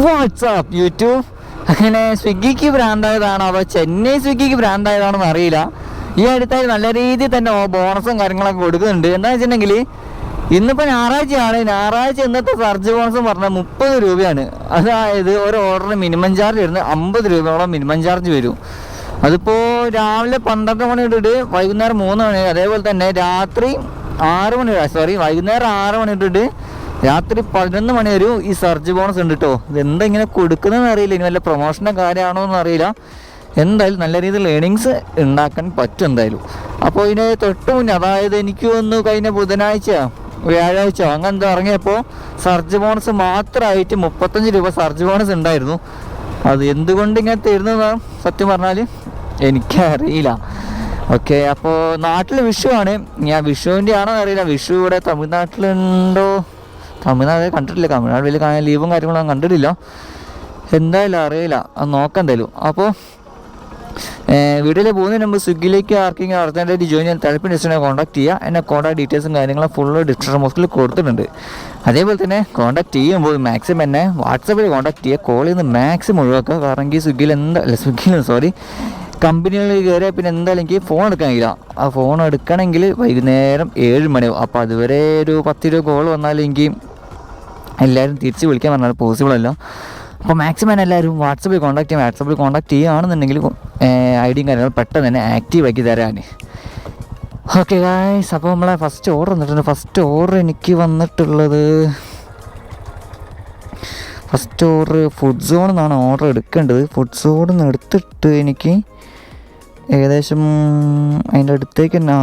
WhatsApp YouTube അങ്ങനെ സ്വിഗ്ഗിക്ക് ഭ്രാന്തായതാണോ അതോ ചെന്നൈ സ്വിഗ്ഗിക്ക് ബ്രാൻഡായതാണോ അറിയില്ല. ഈ അടുത്തായി നല്ല രീതിയിൽ തന്നെ ബോണസും കാര്യങ്ങളൊക്കെ കൊടുക്കുന്നുണ്ട്. എന്താണെന്ന് വെച്ചിട്ടുണ്ടെങ്കിൽ ഇന്നിപ്പോൾ ഞായറാഴ്ചയാണ്. ഞായറാഴ്ച ഇന്നത്തെ സർജ് ബോണസ് പറഞ്ഞാൽ മുപ്പത് രൂപയാണ്. അതായത് ഒരു ഓർഡറിന് മിനിമം ചാർജ് വരുന്നത് അമ്പത് രൂപയോളം മിനിമം ചാർജ് വരും. അതിപ്പോൾ രാവിലെ പന്ത്രണ്ട് മണി തൊട്ടിട്ട് വൈകുന്നേരം മൂന്ന് മണി അതേപോലെ തന്നെ രാത്രി ആറ് മണി സോറി വൈകുന്നേരം ആറ് മണി തൊട്ടിട്ട് രാത്രി പതിനൊന്ന് മണി വരും ഈ സർജ് ബോണസ് ഉണ്ട് കേട്ടോ എന്താ ഇങ്ങനെ കൊടുക്കുന്നതെന്ന് അറിയില്ല. ഇനി വല്ല പ്രൊമോഷന്റെ കാര്യമാണോ എന്ന് അറിയില്ല. എന്തായാലും നല്ല രീതിയിൽ ഏണിങ്സ് ഉണ്ടാക്കാൻ പറ്റും എന്തായാലും. അപ്പോൾ ഇതിന് തൊട്ട് മുന്നേ അതായത് എനിക്ക് ഒന്ന് കഴിഞ്ഞ ബുധനാഴ്ച വ്യാഴാഴ്ച അങ്ങനെ ഇറങ്ങിയപ്പോൾ സർജ് ബോണസ് മാത്രമായിട്ട് മുപ്പത്തഞ്ച് രൂപ സർജ് ബോണസ് ഉണ്ടായിരുന്നു. അത് എന്തുകൊണ്ട് ഇങ്ങനെ തരുന്നതാണ് സത്യം പറഞ്ഞാൽ എനിക്കറിയില്ല. ഓക്കെ അപ്പോൾ നാട്ടിൽ വിഷുവാണ്. ഞാൻ വിഷുവിന്റെ ആണോ അറിയില്ല. വിഷു ഇവിടെ തമിഴ്നാട്ടിലുണ്ടോ? തമിഴ്നാട് കണ്ടിട്ടില്ല. തമിഴ്നാട് വലിയ കാണാൻ ലീവും കാര്യങ്ങളൊന്നും കണ്ടിട്ടില്ല. എന്തായാലും അറിയില്ല. അത് നോക്കണ്ടല്ലോ അപ്പോൾ വീട്ടിൽ പോകുന്നതിന് മുമ്പ് സ്വിഗ്ഗിയിലേക്ക് ആർക്കെങ്കിലും അർജന്റായിട്ട് ജോയിൻ ചെയ്യാൻ തലപ്പിൻ ഡിസ്റ്റിനെ കോൺടാക്ട് ചെയ്യുക. എന്നെ കോൺടാക്ട് ഡീറ്റെയിൽസും കാര്യങ്ങളും ഫുള്ള് ഡിസ്ക്രിപ്ഷൻ ബോക്സിൽ കൊടുത്തിട്ടുണ്ട്. അതേപോലെ തന്നെ കോൺടാക്ട് ചെയ്യുമ്പോൾ മാക്സിമം എന്നെ വാട്സപ്പിൽ കോൺടാക്ട് ചെയ്യുക. കോൾ ചെയ്യുന്ന മാക്സിമം ഒഴിവാക്കുക. കാരണം ഈ സ്വിഗ്ഗിയിൽ എന്താ അല്ല സ്വിഗ്ഗിയിൽ സോറി കമ്പനികളിൽ കയറിയാൽ പിന്നെ എന്തായാലും എനിക്ക് ഫോൺ എടുക്കാൻ കഴിയില്ല. ആ ഫോൺ എടുക്കണമെങ്കിൽ വൈകുന്നേരം ഏഴ് മണിയാവും. അപ്പോൾ അതുവരെ ഒരു പത്ത് രൂപ കോൾ വന്നാൽ എനിക്ക് എല്ലാവരും തിരിച്ച് വിളിക്കാൻ പറഞ്ഞാൽ പോസിബിൾ അല്ല. അപ്പോൾ മാക്സിമം എല്ലാവരും വാട്സപ്പിൽ കോൺടാക്ട് ചെയ്യാം. വാട്സപ്പിൽ കോൺടാക്ട് ചെയ്യുകയാണെന്നുണ്ടെങ്കിൽ ഐ ഡിയും കാര്യങ്ങളും പെട്ടെന്ന് തന്നെ ആക്റ്റീവ് ആക്കി തരാൻ. ഓക്കെ ഗായ്സ് അപ്പോൾ നമ്മളെ ഫസ്റ്റ് ഓർഡർ വന്നിട്ടുണ്ട്. ഫസ്റ്റ് ഓർഡർ എനിക്ക് വന്നിട്ടുള്ളത് ഫസ്റ്റ് ഓർഡർ ഫുഡ് സോണിൽ നിന്നാണ് ഓർഡർ എടുക്കേണ്ടത്. ഫുഡ് സോണിൽ നിന്ന് എടുത്തിട്ട് എനിക്ക് ഏകദേശം അതിന്റെ അടുത്തേക്ക് തന്നെ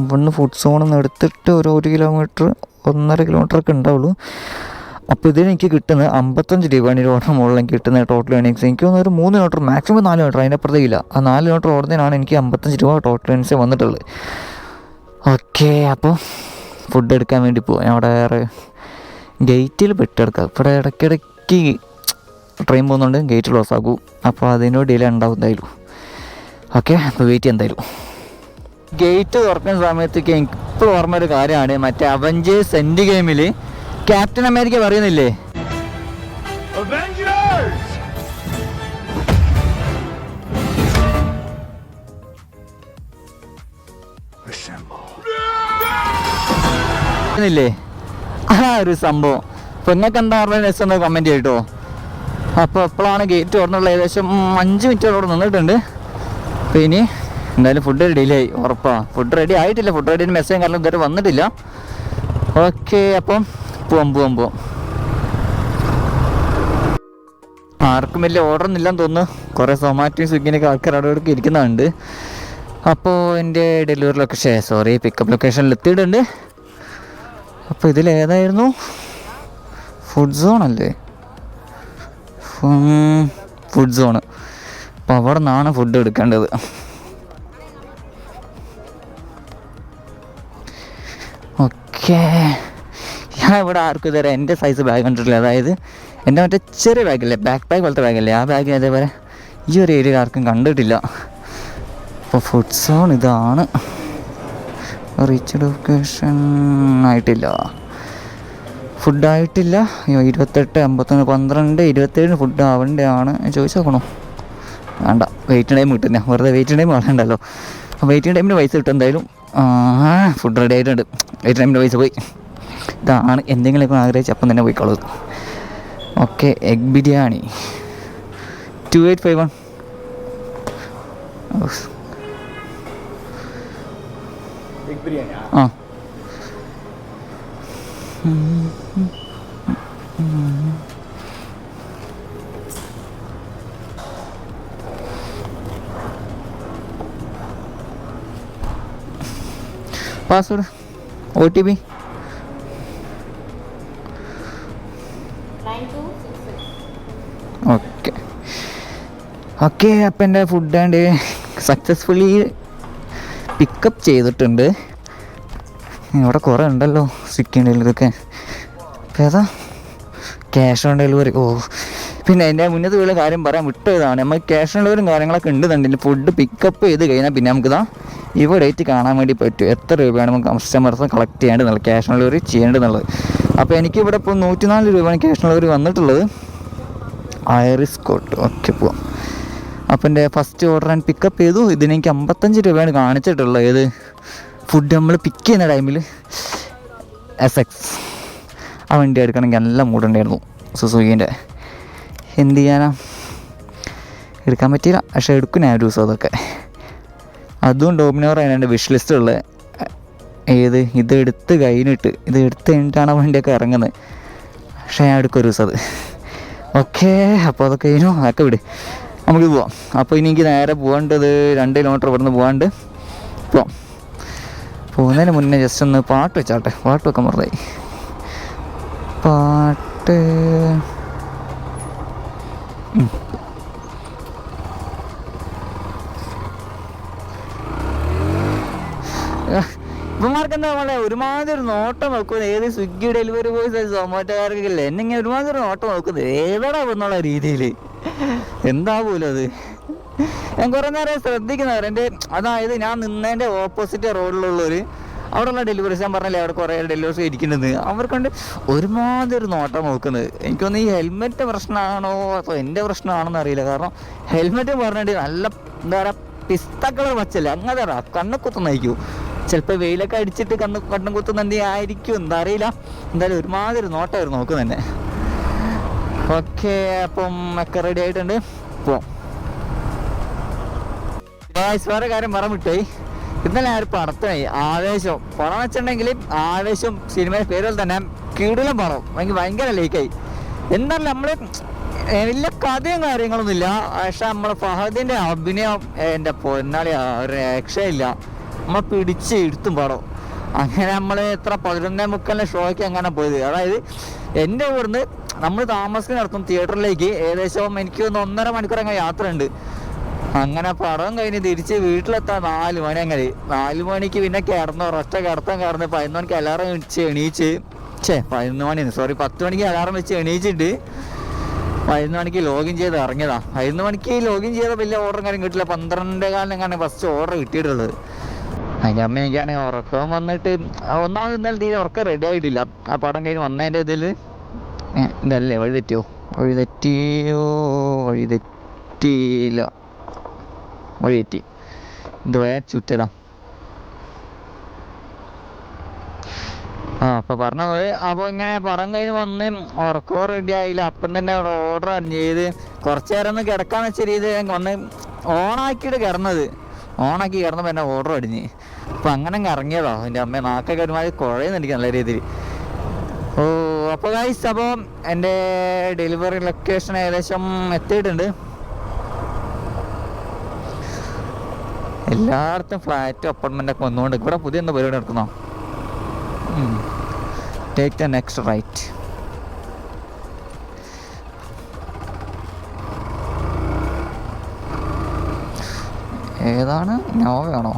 ഇവിടുന്ന് ഫുഡ് സോണിൽ നിന്ന് എടുത്തിട്ട് ഒരു ഒരു കിലോമീറ്റർ ഒന്നര കിലോമീറ്റർ ഒക്കെ ഉണ്ടാവുള്ളൂ. അപ്പോൾ ഇതിന് എനിക്ക് കിട്ടുന്നത് അമ്പത്തഞ്ച് രൂപയാണ് ഈ ഓർഡർ മുകളിൽ കിട്ടുന്ന ടോട്ടൽ ഏണിങ്സ് എനിക്ക് തോന്നുന്നു ഒരു മൂന്ന് നോട്ടർ മാക്സിമം നാല് നോട്ടർ അതിന്റെ അപ്പുറത്തേക്കില്ല. ആ നാല് നോട്ടർ ഓടുന്നതിനാണ് എനിക്ക് അമ്പത്തഞ്ച് രൂപ ടോട്ടൽ ഏണിങ്സ് വന്നിട്ടുള്ളത്. ഓക്കെ അപ്പോൾ ഫുഡ് എടുക്കാൻ വേണ്ടി പോകും അവിടെ വേറെ ഗേറ്റിൽ പെട്ടെടുക്കാം. ഇവിടെ ഇടയ്ക്കിടയ്ക്ക് ട്രെയിൻ പോകുന്നുണ്ട്. ഗേറ്റ് ക്ലോസ് ആകൂ അപ്പോൾ അതിനോട് ഡിലേ ഉണ്ടാവും എന്തായാലും. ഓക്കെ അപ്പോൾ വെയിറ്റ് ചെയ്യാം എന്തായാലും. ഗേറ്റ് തുറക്കുന്ന സമയത്തേക്ക് ഇപ്പോൾ ഓർമ്മ ഒരു കാര്യമാണ്. മറ്റേ അവഞ്ചേഴ്സ് എൻഡ് ഗെയിമിൽ ക്യാപ്റ്റൻ അമേരിക്ക പറയുന്നില്ലേ. ില്ലേ ആ ഒരു സംഭവം. അപ്പോൾ നിങ്ങൾക്ക് എന്താ പറഞ്ഞ രസം കമന്റ് ചെയ്യട്ടോ അപ്പോൾ എപ്പോഴാണ് ഗേറ്റ് തുറന്നുള്ള ഏകദേശം അഞ്ച് മിനിറ്റ് അവിടെ നിന്നിട്ടുണ്ട്. അപ്പോൾ ഇനി എന്തായാലും ഫുഡ് ഡിലേ ആയി ഉറപ്പാണ് ഫുഡ് റെഡി ആയിട്ടില്ല. ഫുഡ് റെഡി മെസ്സേജ് കാരണം ഇതുവരെ വന്നിട്ടില്ല. ഓക്കെ അപ്പം പോവാം പോവാം പോവാം. ആർക്കും വലിയ ഓർഡർ ഒന്നുമില്ലെന്ന് തോന്നുന്നു. കുറേ സൊമാറ്റോയും സ്വിഗ്ഗിനൊക്കെ ആൾക്കാർ അവിടെ ഇവിടെ ഇരിക്കുന്നുണ്ട്. അപ്പോൾ എന്റെ ഡെലിവറി ലൊക്കേഷൻ സോറി പിക്കപ്പ് ലൊക്കേഷനിൽ എത്തിയിട്ടുണ്ട്. അപ്പോൾ ഇതിൽ ഏതായിരുന്നു? ഫുഡ് സോൺ അല്ലേ? ഫുഡ് സോണ് അപ്പോൾ അവിടെ നിന്നാണ് ഫുഡ് എടുക്കേണ്ടത്. ഓക്കെ ഞാൻ ഇവിടെ ആർക്കും ഇതുവരെ എന്റെ സൈസ് ബാഗ് കണ്ടിട്ടില്ല. അതായത് എന്റെ മറ്റേ ചെറിയ ബാഗല്ലേ ബാക്ക് ബാഗ് പോലത്തെ ബാഗല്ലേ ആ ബാഗ് അതേപോലെ ഈ ഒരു ഏരിയ ആർക്കും കണ്ടിട്ടില്ല. അപ്പോൾ ഫുഡ് സോൺ ഇതാണ്. റീച്ച് ലൊക്കേഷൻ ആയിട്ടില്ല. ഫുഡായിട്ടില്ല അയ്യോ ഇരുപത്തെട്ട് അമ്പത്തൊന്ന് പന്ത്രണ്ട് ഇരുപത്തേഴിന് ഫുഡ് ആവേണ്ടതാണ്. ചോദിച്ചു നോക്കണോ? വേണ്ട. വെയിറ്റിംഗ് ടൈം കിട്ടുന്ന വെറുതെ വെയിറ്റിംഗ് ടൈം വേണ്ടല്ലോ വെയിറ്റിംഗ് ടൈമിന് പൈസ കിട്ടും എന്തായാലും. ഫുഡ് റെഡി ആയിട്ടുണ്ട്. വെയിറ്റിംഗ് ടൈമിന്റെ പൈസ പോയി. ഇതാണ് എന്തെങ്കിലുമൊക്കെ ആഗ്രഹിച്ച് അപ്പം തന്നെ പോയിക്കോളൂ. Okay egg biryani. Two eight five one. ആ. Password O T P okay അപ്പം എന്റെ ഫുഡ് ആൻഡ് സക്സസ്ഫുള്ളി പിക്കപ്പ് ചെയ്തിട്ടുണ്ട്. ഇവിടെ കുറേ ഉണ്ടല്ലോ സ്വിഗ്ഗി ഡെലിവറിയൊക്കെ അപ്പം ഏതാ? ക്യാഷ് ഓൺ ഡെലിവറി ഓ. പിന്നെ എന്റെ മുന്നത്തെ വീട്ടിലെ കാര്യം പറയാൻ വിട്ടതാണ്. നമ്മൾ ക്യാഷ് ഓൺ ഡെലിവറിയും കാര്യങ്ങളൊക്കെ ഉണ്ടെന്നുണ്ടെങ്കിൽ ഫുഡ് പിക്കപ്പ് ചെയ്ത് കഴിഞ്ഞാൽ പിന്നെ നമുക്കിതാ ഇവിടെ ഡേറ്റ് കാണാൻ വേണ്ടി പറ്റും. എത്ര രൂപയാണ് നമുക്ക് കസ്റ്റമേഴ്സ് കളക്ട് ചെയ്യേണ്ടതെന്നുള്ളത് ക്യാഷ് ഓൺ ഡെലിവറി ചെയ്യേണ്ടതെന്നുള്ളത്. അപ്പോൾ എനിക്ക് ഇവിടെ ഇപ്പോൾ നൂറ്റിനാല് രൂപയാണ് ക്യാഷ് ഓൺ ഡെലിവറി വന്നിട്ടുള്ളത്. ഐറിസ് കോട്ട് ഓക്കെ പോവാം. അപ്പം എന്റെ ഫസ്റ്റ് ഓർഡർ ഞാൻ പിക്കപ്പ് ചെയ്തു. ഇതിന് എനിക്ക് അമ്പത്തഞ്ച് രൂപയാണ് കാണിച്ചിട്ടുള്ളത്. ഏത്? ഫുഡ് നമ്മൾ പിക്ക് ചെയ്യുന്ന ടൈമിൽ എസ് എക്സ് ആ വണ്ടി എടുക്കണമെങ്കിൽ നല്ല മൂടുണ്ടായിരുന്നു സുസുഖീന്റെ. എന്ത് ചെയ്യാനാ? എടുക്കാൻ പറ്റിയില്ല. പക്ഷേ എടുക്കും ഞാൻ ഒരു ദിവസം അതൊക്കെ. അതും ഡോമിനോറാണ് എന്റെ വിഷ് ലിസ്റ്റുള്ളത് ഏത്? ഇത് എടുത്ത് കഴിഞ്ഞിട്ട്. ഇത് എടുത്ത് കഴിഞ്ഞിട്ടാണ് ആ വണ്ടിയൊക്കെ ഇറങ്ങുന്നത്. പക്ഷേ ഞാൻ എടുക്കും ഒരു ദിവസം അത്. ഓക്കെ അപ്പോൾ അതൊക്കെ കഴിഞ്ഞു. അതൊക്കെ വിട്. നമുക്ക് പോവാം. അപ്പോൾ ഇനി എനിക്ക് നേരെ പോകേണ്ടത് രണ്ട് കിലോമീറ്റർ ഇവിടുന്ന് പോകാണ്ട് പോവാം. പോകുന്നതിന് മുന്നേ ജസ്റ്റ് ഒന്ന് പാട്ട് വെച്ചാട്ടെ. പാട്ട് വെക്കാൻ മറന്നായി. പാട്ട്. ഇവന്മാർക്ക് എന്താ നമ്മളെ ഒരുമാതിരി ഒരു നോട്ടം നോക്കുന്നത് ഏത് സ്വിഗ്ഗി ഡെലിവറി ബോയ്സ് സൊമാറ്റോക്കാർക്കല്ലേ എന്നെ ഇങ്ങനെ ഒരുമാതിരി ഒരു നോട്ടം നോക്കുന്നത് ഏതാടാ എന്നുള്ള രീതിയിൽ എന്താ പോലും അത് ഞാൻ കുറേ നേരം ശ്രദ്ധിക്കുന്നവർ എന്റെ അതായത് ഞാൻ നിന്നതിന്റെ ഓപ്പോസിറ്റ് റോഡിലുള്ളവർ അവിടെയുള്ള ഡെലിവറീസ് ഞാൻ പറഞ്ഞില്ലേ അവിടെ കുറേ ഡെലിവറീസ് ഇരിക്കുന്നത് അവർക്കുണ്ട് ഒരുമാതിരി ഒരു നോട്ടം നോക്കുന്നത്. എനിക്കൊന്ന് ഈ ഹെൽമെറ്റ് പ്രശ്നമാണോ അതോ എന്റെ പ്രശ്നമാണോന്ന് അറിയില്ല. കാരണം ഹെൽമെറ്റ് പറഞ്ഞിട്ട് നല്ല എന്താ പറയുക പിസ്ത കളർ വച്ചല്ലേ അങ്ങനെ കണ്ണ് നയിക്കൂ ചിലപ്പോൾ വെയിലൊക്കെ അടിച്ചിട്ട് കണ്ണ് കണ്ണും കുത്തുന്ന ആയിരിക്കും. എന്താ അറിയില്ല. എന്തായാലും ഒരുമാതിരി നോട്ടമായിരുന്നു നോക്ക് തന്നെ ഓക്കെ അപ്പം ഒക്കെ റെഡി ആയിട്ടുണ്ട്. പോവാം വേറെ കാര്യം പറ വിട്ടേ ഇന്നലെ ആ ഒരു പടത്തിനായി ആവേശം. പടം വെച്ചിട്ടുണ്ടെങ്കിൽ ആവേശം സിനിമയുടെ പേരുകൾ തന്നെ കീടിലും പടം. എനിക്ക് ഭയങ്കര ലേക്കായി എന്നാലും നമ്മൾ വലിയ കഥയും കാര്യങ്ങളൊന്നുമില്ല പക്ഷെ നമ്മളെ ഫഹദിന്റെ അഭിനയം എന്റെ പൊന്നാളി ഒരു രക്ഷയില്ല നമ്മൾ പിടിച്ച് എടുത്തും പടം. അങ്ങനെ നമ്മൾ എത്ര പതിനൊന്നേ മുക്കാലിന്റെ ഷോയ്ക്ക് അങ്ങനെ പോയത്. അതായത് എന്റെ ഇവിടുന്ന് നമ്മൾ താമസിക്കുന്ന നടത്തും തിയേറ്ററിലേക്ക് ഏകദേശം എനിക്ക് ഒന്ന് ഒന്നര മണിക്കൂർ അങ്ങനെ യാത്ര ഉണ്ട് അങ്ങനെ പടം കഴിഞ്ഞ് തിരിച്ച് വീട്ടിലെത്താൻ നാല് മണി അങ്ങനെ. നാല് മണിക്ക് പിന്നെ കിടന്നു റസ്റ്റ കിടത്താൻ കിടന്ന് പതിനൊന്ന് മണിക്ക് അലാറം വെച്ച് എണീച്ച്. ഛേ പതിനൊന്ന് മണി സോറി പത്ത് മണിക്ക് അലാറം വെച്ച് എണീച്ചിട്ട് പതിനൊന്ന് മണിക്ക് ലോഗിൻ ചെയ്ത് ഇറങ്ങിയതാ. പതിനൊന്ന് മണിക്ക് ലോഗിൻ ചെയ്ത വലിയ ഓർഡറും കാര്യം കിട്ടില്ല പന്ത്രണ്ടേ കാലിനെങ്ങാണ് ഫസ്റ്റ് ഓർഡർ കിട്ടിയിട്ടുള്ളത്. അതിന്റെ അമ്മ എനിക്കാണെങ്കിൽ ഉറക്കം വന്നിട്ട് ഒന്നാമത് ഇന്നലെ തീരെ ഉറക്കം റെഡി ആയിട്ടില്ല. ആ പടം കഴിഞ്ഞ് വന്നതിന്റെ ഇതിൽ ഇതല്ലേ വഴി തെറ്റിയോ? വഴി തെറ്റിയോ? വഴി തെറ്റിയില്ല. വഴി തെറ്റി. ചുറ്റതാ ആ അപ്പൊ പറഞ്ഞ പോലെ അപ്പൊ ഇങ്ങനെ പടം കഴിഞ്ഞ് വന്ന് ഉറക്കോ റെഡി ആയില്ല. അപ്പം തന്നെ ഓർഡർ ചെയ്ത് കുറച്ചു നേരം ഒന്ന് കിടക്കാന്ന് വെച്ച രീതി വന്ന് ഓണാക്കിയിട്ട് കിടന്നത്. ഓണാക്കി കിടന്നപ്പോൾ എന്നെ ഓർഡർ അടിഞ്ഞ്. അപ്പൊ അങ്ങനെ അങ്ങ് ഇറങ്ങിയതാ. എന്റെ അമ്മ നാക്കൊക്കെ ഒരുമാതിരി കുഴയുന്നു നല്ല രീതിയിൽ. ഓ അപ്പോൾ ഗൈസ് അപ്പോൾ എന്റെ ഡെലിവറി ലൊക്കേഷൻ ഏകദേശം എത്തിയിട്ടുണ്ട്. എല്ലായിടത്തും ഫ്ലാറ്റ് അപ്പാർട്ട്മെന്റ് ഒക്കെ വന്നുകൊണ്ട് ഇവിടെ പുതിയ എന്താ പരിപാടി നടക്കുന്നോ? ടേക്ക് ദ നെക്സ്റ്റ് റൈറ്റ് ഏതാണ്? നോവയാണോ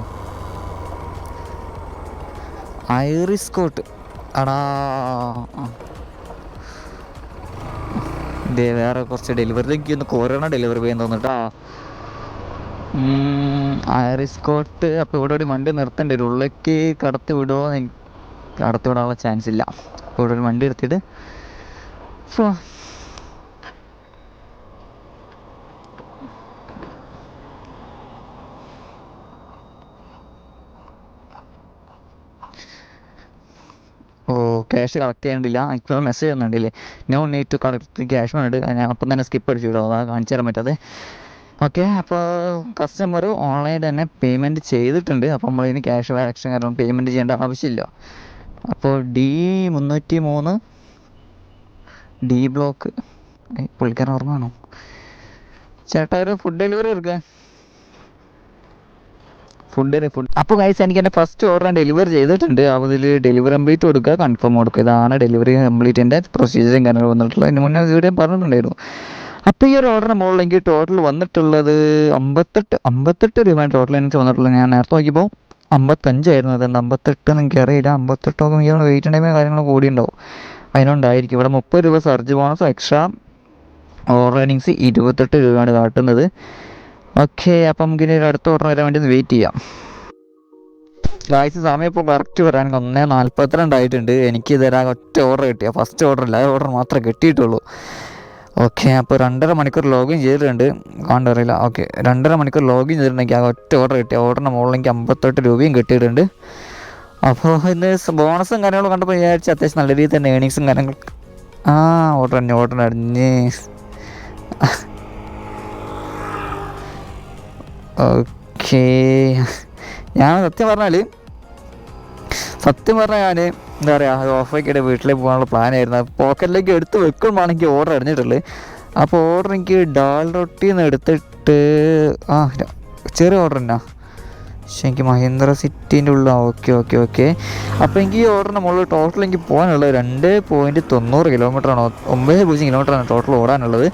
ഐറിസ് കോട്ട് അടാ. ഇതേ വേറെ കുറച്ച് ഡെലിവറി എനിക്ക് ഒന്ന് കൊറോണ ഡെലിവറി ചെയ്യാൻ തോന്നിട്ടാ ഐറിസ്കോട്ട് അപ്പോൾ ഇവിടെ ഒരു വണ്ടി നിർത്തേണ്ടി വരും. ഉള്ളിലേക്ക് കടത്തി വിടുമോ കടത്തി വിടാനുള്ള ചാൻസ് ഇല്ല. ഇവിടെ ഒരു വണ്ടി നിർത്തിയിട്ട് ക്യാഷ് കളക്ട് ചെയ്യണ്ടില്ല ഇപ്പോൾ മെസ്സേജ് വന്നിട്ടില്ലേ no need to collect cash വന്നിട്ട് ഞാൻ അപ്പം തന്നെ സ്കിപ്പ് അടിച്ചു വിടും അതാ കാണിച്ചു തരാൻ പറ്റാതെ ഓക്കെ അപ്പോൾ കസ്റ്റമർ ഓൺലൈൻ തന്നെ പേയ്മെന്റ് ചെയ്തിട്ടുണ്ട്. അപ്പോൾ നമ്മൾ ഇനി ക്യാഷ് വാലക്ഷൻ കാരണം പേയ്മെന്റ് ചെയ്യേണ്ട ആവശ്യമില്ല. അപ്പോൾ ഡി മുന്നൂറ്റി മൂന്ന് ഡി ബ്ലോക്ക് പുള്ളിക്കാരൻ ഓർമ്മ ഓർമ്മയാണോ ചേട്ടാ ഒരു ഫുഡ് ഡെലിവറി എടുക്കാൻ ഫുഡ് ഫുഡ്. അപ്പോൾ ഗൈസ് എനിക്ക് എന്റെ ഫസ്റ്റ് ഓർഡർ ഡെലിവറി ചെയ്തിട്ടുണ്ട്. അതിൽ ഡെലിവറി കംപ്ലീറ്റ് കൊടുക്കുക കൺഫേം കൊടുക്കുക. ഇതാണ് ഡെലിവറി കംപ്ലീറ്റിന്റെ പ്രൊസീജിയറും കാര്യങ്ങളും വന്നിട്ടുള്ളത്. അതിന് മുന്നേ വീഡിയോ പറഞ്ഞിട്ടുണ്ടായിരുന്നു. അപ്പോൾ ഈ ഒരു ഓർഡറിന് മുകളിൽ എനിക്ക് ടോട്ടൽ വന്നിട്ടുള്ളത് അമ്പത്തെട്ട് അമ്പത്തെട്ട് രൂപയാണ് ടോട്ടൽ എനിക്ക് വന്നിട്ടുള്ളത്. ഞാൻ നേരത്തെ നോക്കിയപ്പോൾ അമ്പത്തഞ്ചായിരുന്നു അതുകൊണ്ട് അമ്പത്തെട്ട് എനിക്ക് അറിയില്ല. അമ്പത്തെട്ടൊക്കെ എനിക്ക് വെയിറ്റ് ടൈമോ കാര്യങ്ങളോ കൂടി ഉണ്ടാവും. അതിനുണ്ടായിരിക്കും. ഇവിടെ മുപ്പത് രൂപ surge bonus extra order earnings ഇരുപത്തെട്ട് രൂപയാണ് കാട്ടുന്നത്. ഓക്കെ അപ്പം നമുക്കിനി ഒരു അടുത്ത ഓർഡർ വരാൻ വേണ്ടി ഒന്ന് വെയിറ്റ് ചെയ്യാം. ഗായ്സ് സമയം ഇപ്പോൾ കറക്റ്റ് വരാൻ ഒന്നേ നാൽപ്പത്തിരണ്ടായിട്ടുണ്ട് എനിക്ക് ഇതുവരെ ഒറ്റ ഓർഡർ കിട്ടിയ. ഫസ്റ്റ് ഓർഡർ ഇല്ല ഓർഡർ മാത്രമേ കിട്ടിയിട്ടുള്ളൂ. ഓക്കെ അപ്പോൾ രണ്ടര മണിക്കൂർ ലോഗിൻ ചെയ്തിട്ടുണ്ട്. കാണ്ടറിയില്ല ഓക്കെ രണ്ടര മണിക്കൂർ ലോഗിൻ ചെയ്തിട്ടുണ്ടെങ്കിൽ ആ ഒറ്റ ഓർഡർ കിട്ടിയ ഓർഡറിന്റെ മുകളിൽ എനിക്ക് അമ്പത്തെട്ട് രൂപയും കിട്ടിയിട്ടുണ്ട്. അപ്പോൾ ഇന്ന് ബോണസും കാര്യങ്ങളും കണ്ടപ്പോൾ വിചാരിച്ചു അത്യാവശ്യം നല്ല രീതിയിൽ തന്നെ ഏണിങ്സും കാര്യങ്ങളും ആ ഓർഡർ തന്നെ ഓർഡർ അടിഞ്ഞ്. ഓക്കേ. ഞാൻ സത്യം പറഞ്ഞാൽ സത്യം പറഞ്ഞാൽ ഞാൻ എന്താ പറയുക ഓഫാക്കിയിട്ട് വീട്ടിലേക്ക് പോകാനുള്ള പ്ലാൻ ആയിരുന്നു. പോക്കറ്റിലേക്ക് എടുത്ത് വെക്കുമ്പോഴാണ് എനിക്ക് ഓർഡർ അടിഞ്ഞിട്ടുള്ളത് അപ്പോൾ ഓർഡർ എനിക്ക് ഡാൽ റൊട്ടി എന്ന് എടുത്തിട്ട് ആ ചെറിയ ഓർഡർ എന്നാ പക്ഷെ എനിക്ക് മഹീന്ദ്ര സിറ്റീന്റെ ഉള്ള ഓക്കെ ഓക്കെ ഓക്കെ. അപ്പോൾ എനിക്ക് ഈ ഓർഡറിന്റെ മുകളിൽ ടോട്ടൽ എനിക്ക് പോകാനുള്ളത് രണ്ട് പോയിന്റ് തൊണ്ണൂറ് കിലോമീറ്ററാണ് ഒമ്പത് പൂജ്യം കിലോമീറ്ററാണ് ടോട്ടൽ ഓടാനുള്ളത്.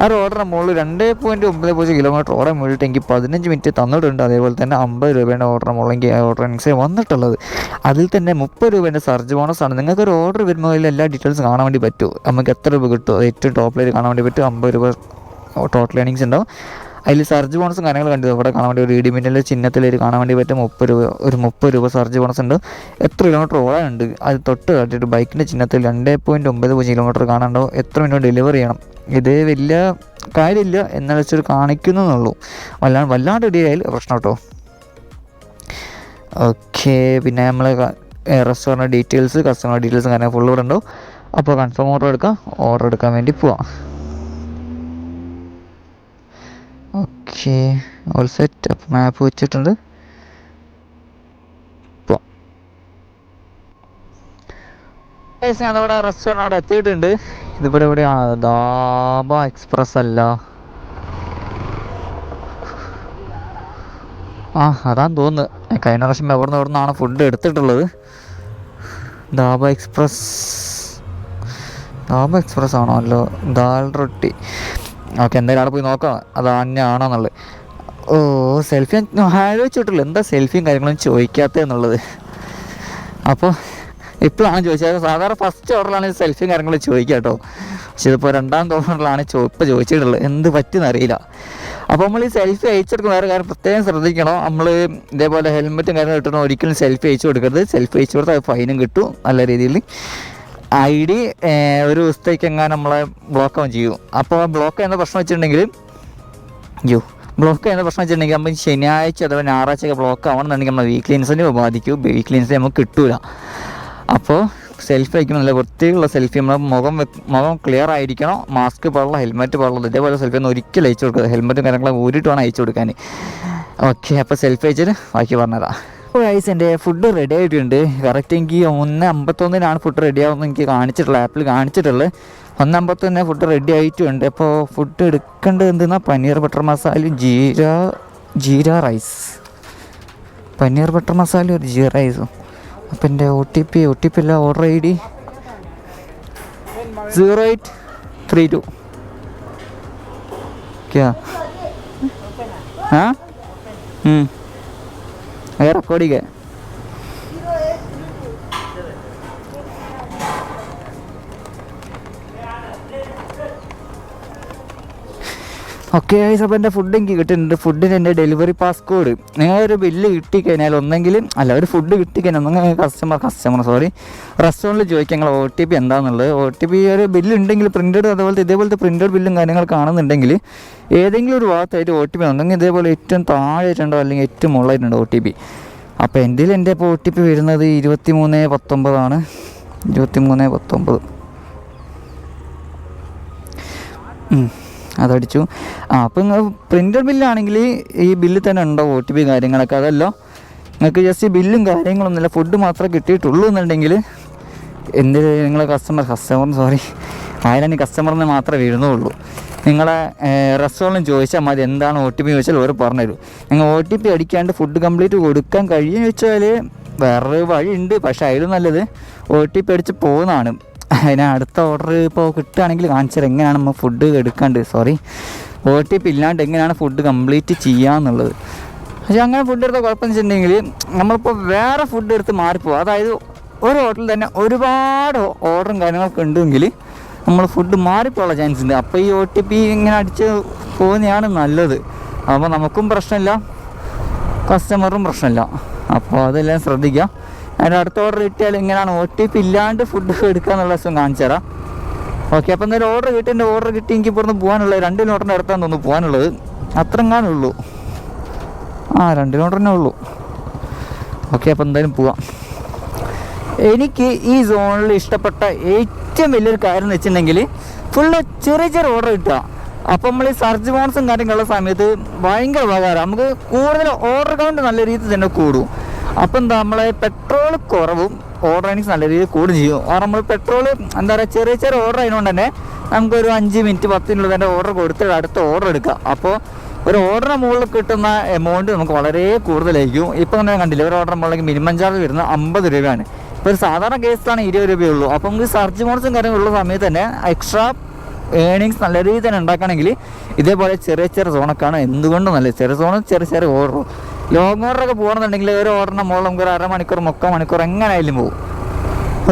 ആ ഓർഡറിന്റെ മുകളിൽ രണ്ട് പോയിന്റ് ഒമ്പത് പൂജ്യം കിലോമീറ്റർ ഓടാൻ വേണ്ടിയിട്ട് എനിക്ക് പതിനഞ്ച് മിനിറ്റ് തന്നിട്ടുണ്ട്. അതേപോലെ തന്നെ അമ്പത് രൂപേന്റെ ഓർഡർ മുകളിൽ എനിക്ക് ഓർഡർ അനുസരിച്ച് വന്നിട്ടുള്ളത്. അതിൽ തന്നെ മുപ്പത് രൂപേന്റെ സർജ് ബോണസാണ് നിങ്ങൾക്ക് ഒരു ഓർഡർ വരുമ്പോൾ അതിൽ എല്ലാ ഡീറ്റെയിൽസ് കാണാൻ വേണ്ടി പറ്റുമോ നമുക്ക് എത്ര രൂപ കിട്ടുമോ ഏറ്റവും ടോപ്പിലേക്ക് കാണാൻ വേണ്ടി പറ്റും. അമ്പത് രൂപ ടോട്ടൽ ഏണിങ്സ് ഉണ്ടാവും. അതിൽ സർജ് ബോണസും കാര്യങ്ങൾ കണ്ടു. ഇവിടെ കാണാൻ വേണ്ടി ഒരു ഇടിമിന്നലിന്റെ ചിഹ്നത്തിൽ കാണാൻ വേണ്ടി പറ്റും മുപ്പത് രൂപ ഒരു മുപ്പത് രൂപ സർജ് ബോണസ് ഉണ്ട്. എത്ര കിലോമീറ്റർ ഉണ്ട് അത് തൊട്ട് കാട്ടിയിട്ട് ബൈക്കിന്റെ ചിഹ്നത്തിൽ രണ്ട് പോയിന്റ് ഒമ്പത് പൂജ്യം കിലോമീറ്റർ കാണാണ്ടോ എത്ര മിനിറ്റ് ഡെലിവറി ചെയ്യണം? ഇത് വലിയ കാര്യമില്ല. എന്നാൽ വെച്ചൊരു കാണിക്കുന്നുള്ളൂ വല്ലാണ്ട് വല്ലാണ്ട് ഇടിയായാൽ പ്രശ്നം കേട്ടോ. ഓക്കെ പിന്നെ നമ്മൾ റെസ്റ്റോറന്റ് ഡീറ്റെയിൽസ് കസ്റ്റമർ ഡീറ്റെയിൽസ് കാര്യങ്ങൾ ഫുള്ള് ഇവിടെ ഉണ്ടാവും. അപ്പോൾ കൺഫേം ഓർഡർ എടുക്കാം. ഓർഡർ എടുക്കാൻ വേണ്ടി പോവാം. ഓക്കെ. ഓൾ സെറ്റ് അപ്പം മാപ്പ് വെച്ചിട്ടുണ്ട് ഞാനവിടെ റെസ്റ്റോറന്റ് അവിടെ എത്തിയിട്ടുണ്ട്. ഇതിവിടെ എവിടെയാണ് ദാബ എക്സ്പ്രസ് അല്ല. ആ അതാന്ന് തോന്നുന്നു. കഴിഞ്ഞ പ്രാവശ്യം എവിടെ നിന്ന് ഫുഡ് എടുത്തിട്ടുള്ളത്. ദാബ എക്സ്പ്രസ് ദാബ എക്സ്പ്രസ് ആണോ? അല്ലോ ദാൽ റൊട്ടി. ഓക്കെ എന്തായാലും അവിടെ പോയി നോക്കാം. അത് തന്നെയാണോന്നുള്ളത് ഓ സെൽഫി ആലോചിച്ചിട്ടില്ല എന്താ സെൽഫിയും കാര്യങ്ങളും ചോദിക്കാത്ത എന്നുള്ളത് അപ്പോൾ ഇപ്പോഴാണ് ചോദിച്ചത് സാധാരണ ഫസ്റ്റ് ഓർഡറിലാണ് സെൽഫിയും കാര്യങ്ങളും ചോദിക്കുക കേട്ടോ. പക്ഷെ ഇതിപ്പോൾ രണ്ടാമത്തെ ഓർഡറിലാണ് ചോ ഇപ്പോൾ ചോദിച്ചിട്ടുള്ളത്. എന്ത് പറ്റുമെന്ന് അറിയില്ല. അപ്പോൾ നമ്മൾ ഈ സെൽഫി അയച്ചെടുക്കുന്ന വേറെ കാര്യം പ്രത്യേകം ശ്രദ്ധിക്കണം. നമ്മൾ ഇതേപോലെ ഹെൽമെറ്റും കാര്യങ്ങളും കിട്ടണം ഒരിക്കലും സെൽഫി അയച്ചു കൊടുക്കരുത്. സെൽഫി അയച്ചു കൊടുത്താൽ ഫൈനും കിട്ടും. നല്ല രീതിയിൽ ഐ ഡി ഒരു ദിവസത്തേക്ക് എങ്ങാനും നമ്മളെ ബ്ലോക്ക് ആവും ചെയ്യും. അപ്പോൾ ബ്ലോക്ക് ചെയ്യുന്ന പ്രശ്നം വെച്ചിട്ടുണ്ടെങ്കിൽ യു ബ്ലോക്ക് ചെയ്യുന്ന പ്രശ്നം വെച്ചിട്ടുണ്ടെങ്കിൽ നമ്മൾ ശനിയാഴ്ച അഥവാ ഞായറാഴ്ച ഒക്കെ ബ്ലോക്ക് ആവണമെന്നുണ്ടെങ്കിൽ നമ്മൾ വീക്ക്ലി ലീൻസിനെ ബാധിക്കും. വീക്ക്ലി ഇൻസെന്റീവ് നമുക്ക് കിട്ടൂല. അപ്പോൾ സെൽഫി അയക്കുമ്പോൾ നല്ല വൃത്തിയുള്ള സെൽഫി നമ്മൾ മുഖം മുഖം ക്ലിയർ ആയിരിക്കണം. മാസ്ക് പാടുള്ള ഹെൽമെറ്റ് പാടുള്ളത് ഇതേപോലെ സെൽഫി ഒന്നും ഒരിക്കലും അയച്ചു കൊടുക്കുക ഹെൽമെറ്റും കാര്യങ്ങളും ഊരിട്ട് വേണം അയച്ചു കൊടുക്കാൻ. ഓക്കെ അപ്പോൾ സെൽഫി അയച്ചിട്ട് ബാക്കി അപ്പോൾ ഗൈസ് എന്റെ ഫുഡ് റെഡി ആയിട്ടുണ്ട്. കറക്റ്റ് എനിക്ക് ഒന്ന് അമ്പത്തൊന്നിനാണ് ഫുഡ് റെഡി ആവുന്നത്. എനിക്ക് കാണിച്ചിട്ടുള്ളത് ആപ്പിൽ കാണിച്ചിട്ടുള്ളത്. ഒന്ന് അമ്പത്തൊന്നിന് ഫുഡ് റെഡി ആയിട്ടുണ്ട്. അപ്പോൾ ഫുഡ് എടുക്കേണ്ടത് എന്തെന്നാൽ പനീർ ബട്ടർ മസാലയും ജീര ജീര റൈസ് പനീർ ബട്ടർ മസാലയും ഒരു ജീര റൈസും അപ്പം എന്റെ O T P O T P അല്ല order I D. Zero eight three two ക്യാ ആ ಹೈಯರ್ ಅಪ್ ಕೋಡಿಗೆ. ഓക്കെ അപ്പോൾ എന്റെ ഫുഡ് എനിക്ക് കിട്ടുന്നുണ്ട്. ഫുഡിന് എന്റെ ഡെലിവറി പാസ്കോഡ് ഒരു ബില്ല് കിട്ടിക്കഴിഞ്ഞാൽ ഒന്നെങ്കിലും അല്ല ഒരു ഫുഡ് കിട്ടിക്കഴിഞ്ഞാൽ ഒന്നെങ്കിൽ കസ്റ്റമർ കസ്റ്റമർ സോറി റെസ്റ്റോറന്റിൽ ചോദിക്കുക നിങ്ങൾ ഒ ടി പി എന്താണെന്നുള്ളത് ഒ ടി പി ഒരു ബില്ല് ഉണ്ടെങ്കിൽ പ്രിന്റഡ് അതുപോലത്തെ ഇതേപോലത്തെ പ്രിന്റഡ് ബില്ലും കാര്യങ്ങൾ കാണുന്നുണ്ടെങ്കിൽ ഏതെങ്കിലും ഒരു ഭാഗത്തായിട്ട് ഒ ടി പി ഒന്നെങ്കിൽ ഇതേപോലെ ഏറ്റവും താഴെയായിട്ടുണ്ടോ അല്ലെങ്കിൽ ഏറ്റവും മുകളിലായിട്ടുണ്ടോ ഒ ടി പി അപ്പോൾ എന്റെ എന്റെ ഇപ്പോൾ ഒ ടി പി വരുന്നത് ഇരുപത്തി മൂന്ന് പത്തൊമ്പതാണ് ഇരുപത്തി മൂന്ന് പത്തൊമ്പത്. അതടിച്ചു. ആ അപ്പോൾ നിങ്ങൾ പ്രിന്റഡ് ബില്ലാണെങ്കിൽ ഈ ബില്ല് തന്നെ ഉണ്ടോ? ഒ ടി പി കാര്യങ്ങളൊക്കെ അതല്ലോ. നിങ്ങൾക്ക് ജസ്റ്റ് ബില്ലും കാര്യങ്ങളൊന്നുമില്ല ഫുഡ് മാത്രമേ കിട്ടിയിട്ടുള്ളൂ എന്നുണ്ടെങ്കിൽ എന്ത് നിങ്ങളെ കസ്റ്റമർ കസ്റ്റമർ സോറി ആയാലും കസ്റ്റമറിന് മാത്രമേ വീഴുന്നുള്ളൂ നിങ്ങളെ റെസ്റ്റോറന്റിൽ ചോദിച്ചാൽ മതി എന്താണ് ഒ ടി പി ചോദിച്ചാൽ അവർ പറഞ്ഞുതരും. നിങ്ങൾ ഒ ടി പി അടിക്കാണ്ട് ഫുഡ് കംപ്ലീറ്റ് കൊടുക്കാൻ കഴിയുമെന്ന് വെച്ചാൽ വേറൊരു വഴിയുണ്ട്. പക്ഷേ അതിലും നല്ലത് ഒ ടി പി അടിച്ച് പോകുന്നതാണ്. അതിന് അടുത്ത ഓർഡർ ഇപ്പോൾ കിട്ടുകയാണെങ്കിൽ കാണിച്ചത് എങ്ങനെയാണ് നമ്മൾ ഫുഡ് എടുക്കാണ്ട് സോറി ഒ ടി പി ഇല്ലാണ്ട് എങ്ങനെയാണ് ഫുഡ് കംപ്ലീറ്റ് ചെയ്യാന്നുള്ളത്? പക്ഷെ അങ്ങനെ ഫുഡ് എടുത്ത കുഴപ്പം വെച്ചിട്ടുണ്ടെങ്കിൽ നമ്മളിപ്പോൾ വേറെ ഫുഡ് എടുത്ത് മാറിപ്പോകും അതായത് ഒരു ഹോട്ടലിൽ തന്നെ ഒരുപാട് ഓർഡറും കാര്യങ്ങളൊക്കെ ഉണ്ടെങ്കിൽ നമ്മൾ ഫുഡ് മാറിപ്പോകാനുള്ള ചാൻസ് ഉണ്ട്. അപ്പോൾ ഈ ഒ ടി പി ഇങ്ങനെ അടിച്ച് പോകുന്നതാണ് നല്ലത്. അപ്പോൾ നമുക്കും പ്രശ്നമില്ല. കസ്റ്റമറും പ്രശ്നമില്ല. അപ്പോൾ അതെല്ലാം ശ്രദ്ധിക്കുക. അതിന്റെ അടുത്ത ഓർഡർ കിട്ടിയാൽ എങ്ങനെയാണ് ഒ ടി പി ഇല്ലാണ്ട് ഫുഡ് എടുക്കുക എന്നുള്ള ദിവസം കാണിച്ചു തരാം. ഓക്കെ അപ്പം എന്തായാലും ഓർഡർ കിട്ടി എന്റെ ഓർഡർ കിട്ടി എനിക്ക് ഇവിടുന്ന് പോകാനുള്ളത് രണ്ട് കിലോമീറ്ററിന്റെ അടുത്താന്ന് തോന്നുന്നു പോകാനുള്ളത്. അത്രയും കാണുള്ളൂ ആ രണ്ട് കിലോമീറ്ററിനേ ഉള്ളൂ. ഓക്കെ അപ്പം എന്തായാലും പോവാം. എനിക്ക് ഈ സോണിൽ ഇഷ്ടപ്പെട്ട ഏറ്റവും വലിയൊരു കാര്യം എന്ന് വെച്ചിട്ടുണ്ടെങ്കിൽ ഫുള്ള് ചെറിയ ചെറിയ ഓർഡർ കിട്ടുക. അപ്പം നമ്മൾ ഈ സർജ് ബോൺസും കാര്യങ്ങളുള്ള സമയത്ത് ഭയങ്കര ഉപകാരം. നമുക്ക് കൂടുതൽ ഓർഡർ കൗണ്ട് നല്ല രീതിയിൽ തന്നെ കൂടും. അപ്പം നമ്മളെ പെട്രോൾ കുറവും ഓർഡർ എനിക്ക് നല്ല രീതിയിൽ കൂടും ചെയ്യും. കാരണം നമ്മൾ പെട്രോൾ എന്താ പറയുക ചെറിയ ചെറിയ ഓർഡർ ആയതുകൊണ്ട് തന്നെ നമുക്കൊരു അഞ്ച് മിനിറ്റ് പത്തിനുള്ളിൽ തന്നെ ഓർഡർ കൊടുത്തിട്ട് അടുത്ത ഓർഡർ എടുക്കാം. അപ്പോൾ ഒരു ഓർഡറിന് മുകളിൽ കിട്ടുന്ന എമൗണ്ട് നമുക്ക് വളരെ കൂടുതലായിരിക്കും. ഇപ്പം തന്നെ കണ്ടില്ല ഒരു ഓർഡർ മുകളിലേക്ക് മിനിമം ചാർജ് വരുന്നത് അമ്പത് രൂപയാണ്. ഇപ്പോൾ ഒരു സാധാരണ കേസിലാണ് ഇരുപത് രൂപയുള്ളൂ അപ്പോൾ നമുക്ക് സർജ് മോഡ്സും കാര്യങ്ങളുള്ള സമയത്ത് തന്നെ എക്സ്ട്രാ ഏണിങ്സ് നല്ല രീതിയിൽ തന്നെ ഉണ്ടാക്കണമെങ്കിൽ ഇതേപോലെ ചെറിയ ചെറിയ സോണൊക്കെയാണ് എന്തുകൊണ്ടും നല്ല ചെറിയ സോണ് ചെറിയ ചെറിയ ഓർഡർ ലോങ് ഓർഡറൊക്കെ പോകണമെന്നുണ്ടെങ്കിൽ ഒരു ഓർഡറിന് മുകളിൽ നമുക്ക് ഒരു അരമണിക്കൂർ മുക്കാൽ മണിക്കൂർ എങ്ങനെയായാലും പോകും.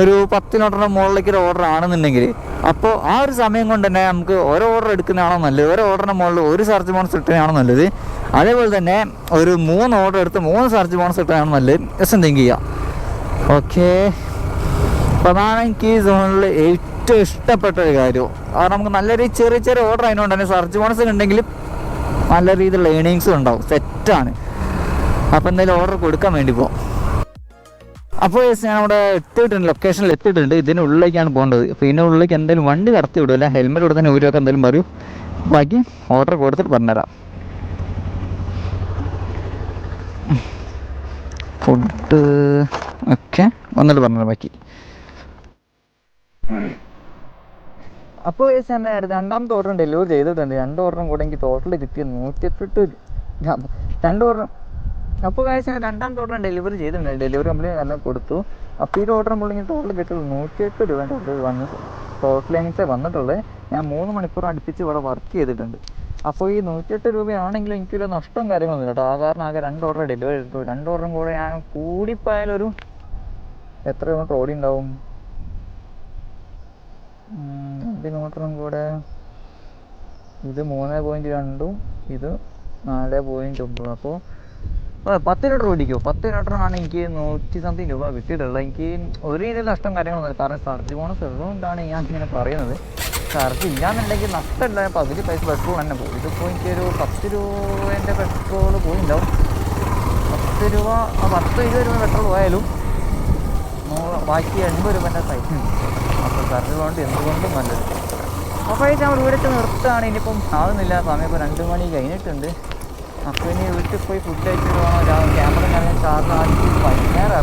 ഒരു പത്തിനോട്ടറിന് മുകളിലേക്ക് ഒരു ഓർഡർ ആണെന്നുണ്ടെങ്കിൽ അപ്പോൾ ആ ഒരു സമയം കൊണ്ട് തന്നെ നമുക്ക് ഓരോ ഓർഡർ എടുക്കുന്നതാണോ നല്ലത് ഓരോ ഓർഡറിന് മുകളിൽ ഒരു സർച്ച് ബോണസ് ഇട്ടതാണോ നല്ലത് അതേപോലെ തന്നെ ഒരു മൂന്ന് ഓർഡർ എടുത്ത് മൂന്ന് സർച്ച് ബോണസ് ഇട്ടതാണോ നല്ലത് ജസ്റ്റ് തിങ്ക് ചെയ്യാം. ഓക്കെ പ്രധാന എനിക്ക് സോണിൽ ഏറ്റവും ഇഷ്ടപ്പെട്ട ഒരു കാര്യം. കാരണം നമുക്ക് നല്ല രീതിയിൽ ചെറിയ ചെറിയ ഓർഡർ അതിനോണ്ട് തന്നെ സർച്ച് ബോണസ് ഉണ്ടെങ്കിൽ നല്ല രീതിയിലുള്ള ഏണിങ്സും ഉണ്ടാവും. സെറ്റാണ് അപ്പോൾ എന്തായാലും ഓർഡർ കൊടുക്കാൻ വേണ്ടി പോകും അപ്പോൾ ഞാൻ അവിടെ എത്തിയിട്ടുണ്ട്. ലൊക്കേഷനിൽ എത്തിയിട്ടുണ്ട്. ഇതിനുള്ളിലേക്കാണ് പോകേണ്ടത്. അപ്പോൾ ഇതിന്റെ ഉള്ളിലേക്ക് എന്തായാലും വണ്ടി കടത്തി വിടില്ല ഹെൽമെറ്റ് തന്നെ ഊരൊക്കെ എന്തായാലും പറയൂ. ബാക്കി ഓർഡർ കൊടുത്തിട്ട് പറഞ്ഞുതരാം. ഫുഡ് ഒക്കെ വന്നിട്ട് പറഞ്ഞു ബാക്കി. അപ്പോൾ ഞാൻ രണ്ടാമത്തെ ഓർഡർ ഡെലിവറി ചെയ്തിട്ടുണ്ട്. രണ്ട് ഓർഡറും കൂടെ എനിക്ക് ടോട്ടൽ കിട്ടിയത് നൂറ്റിയെട്ട് രണ്ട് ഓർഡർ അപ്പോൾ കാഴ്ച ഞാൻ രണ്ടാമത്തെ ഓർഡർ ഡെലിവറി ചെയ്തിട്ടുണ്ട്. ഡെലിവറി കമ്പനി എല്ലാം കൊടുത്തു. അപ്പോൾ ഈ ഓർഡർ നമ്മൾ ഇങ്ങനെ ടോട്ടൽ കിട്ടുള്ളൂ നൂറ്റിയെട്ട് രൂപ ഓർഡർ വന്ന് ടോട്ടൽ എനിക്കേ വന്നിട്ടുള്ളത് ഞാൻ മൂന്ന് മണിക്കൂർ അടുപ്പിച്ച് ഇവിടെ വർക്ക് ചെയ്തിട്ടുണ്ട്. അപ്പോൾ ഈ നൂറ്റിയെട്ട് രൂപയാണെങ്കിലും എനിക്കൊരു നഷ്ടം കാര്യങ്ങളൊന്നും കേട്ടോ. ആ കാരണം ആകെ രണ്ട് ഓർഡർ ഡെലിവറി എടുത്തു രണ്ട് ഓർഡറും കൂടെ ഞാൻ കൂടിപ്പോയാലൊരു എത്ര കിലോമീറ്റർ ഓടി ഉണ്ടാവും രണ്ട് കിലോമീറ്ററും കൂടെ. ഇത് മൂന്ന് പോയിന്റ് രണ്ടും ഇത് നാല് പോയിന്റ് ഒമ്പതും. അപ്പോൾ പത്ത് ലിറ്റർ ഓടിക്കോ പത്ത് ലിറ്ററാണ് എനിക്ക് നൂറ്റി സംതിങ് രൂപ കിട്ടിയിട്ടുള്ളത് എനിക്ക് ഒരു രീതിയിൽ നഷ്ടം കാര്യങ്ങളൊന്നും കാരണം സർജ് ബോണസ് ഉള്ളതുകൊണ്ടാണ് ഞാൻ ഇങ്ങനെ പറയുന്നത്. സർജ് ഇല്ലാന്നുണ്ടെങ്കിൽ നഷ്ടമില്ല. പകുതി പൈസ പെട്രോൾ തന്നെ പോകും. ഇതിപ്പോൾ എനിക്കൊരു പത്ത് രൂപേന്റെ പെട്രോൾ പോയിണ്ടാവും. പത്ത് രൂപ പത്ത് ഇരുപത് രൂപ പെട്രോൾ പോയാലും ബാക്കി എൺപത് രൂപേന്റെ പൈസ ഉണ്ട് അപ്പോൾ സർജ് കൊണ്ട് എന്തുകൊണ്ടും നല്ലത്. അപ്പോൾ നമ്മൾ ഇവിടെ നിർത്തുകയാണ്. ഇനിയിപ്പം ആവുന്നില്ല. സമയം ഇപ്പോൾ രണ്ട് മണി കഴിഞ്ഞിട്ടുണ്ട്. അപ്പോൾ ഇനി വീട്ടിൽ പോയി ഫുഡ് കഴിച്ചിട്ട് രാവിലെ ക്യാമറ ഞാൻ ചാർജ് ആക്കി. വൈകുന്നേരം